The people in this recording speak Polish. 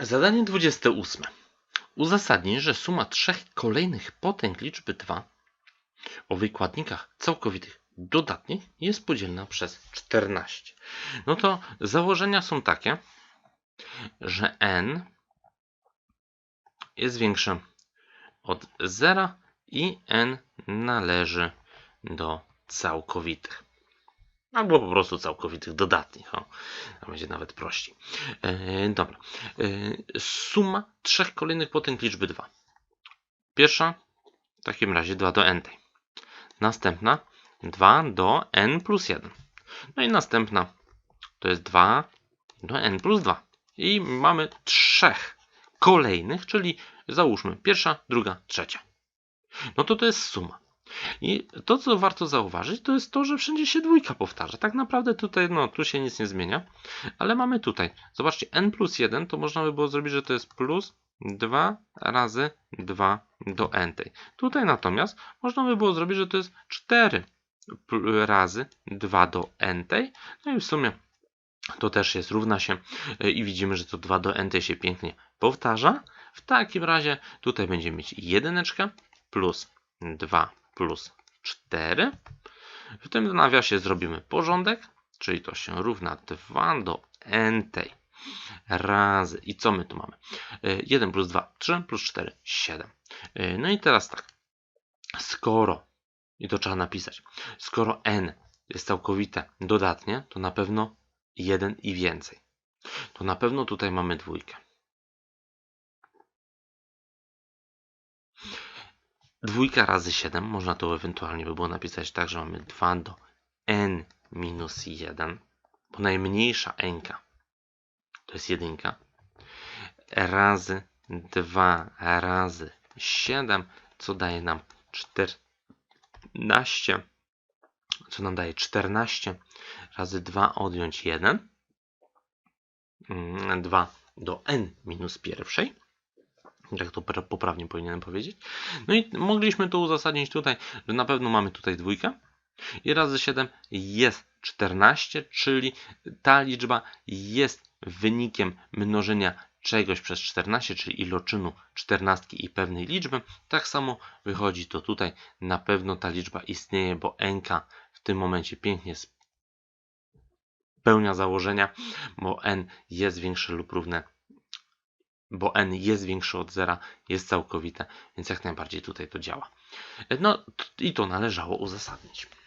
Zadanie 28. Uzasadnij, że suma trzech kolejnych potęg liczby 2 o wykładnikach całkowitych dodatnich jest podzielna przez 14. No to założenia są takie, że n jest większe od 0 i n należy do całkowitych. Albo po prostu całkowitych dodatnich. O, będzie nawet prościej. E, dobra. E, suma trzech kolejnych potęg liczby 2. Pierwsza w takim razie 2 do n. tej. Następna 2 do n plus 1. No i następna to jest 2 do n plus 2. I mamy trzech kolejnych, czyli załóżmy pierwsza, druga, trzecia. No to to jest suma. I to, co warto zauważyć, to jest to, że wszędzie się dwójka powtarza. Tak naprawdę tutaj, no, tu się nic nie zmienia, ale mamy tutaj, zobaczcie, n plus 1, to można by było zrobić, że to jest plus 2 razy 2 do n. tej. Tutaj natomiast można by było zrobić, że to jest 4 pl- razy 2 do n. tej. No i w sumie to też jest równa się y, i widzimy, że to 2 do n tej się pięknie powtarza. W takim razie tutaj będziemy mieć jedyneczkę plus 2 plus 4. W tym nawiasie zrobimy porządek, czyli to się równa 2 do n tej razy. I co my tu mamy? Y, 1 plus 2, 3 plus 4, 7. Y, No i teraz tak. Skoro, i to trzeba napisać, skoro n jest całkowite dodatnie, to na pewno 1 i więcej. To na pewno tutaj mamy dwójkę. Dwójka razy 7, można to ewentualnie by było napisać tak, że mamy 2 do n minus 1, bo najmniejsza n to jest jedynka, razy 2 razy 7, co daje nam 14, co nam daje 14 razy 2 odjąć 1, 2 do n minus pierwszej. Jak to pra- poprawnie powinienem powiedzieć. No i mogliśmy to uzasadnić tutaj, że na pewno mamy tutaj dwójkę. I razy 7 jest 14, czyli ta liczba jest wynikiem mnożenia czegoś przez 14, czyli iloczynu 14 i pewnej liczby. Tak samo wychodzi to tutaj. Na pewno ta liczba istnieje, bo nk w tym momencie pięknie spełnia założenia, bo n jest większe lub równe bo n jest większe od zera, jest całkowite, więc jak najbardziej tutaj to działa. No i to należało uzasadnić.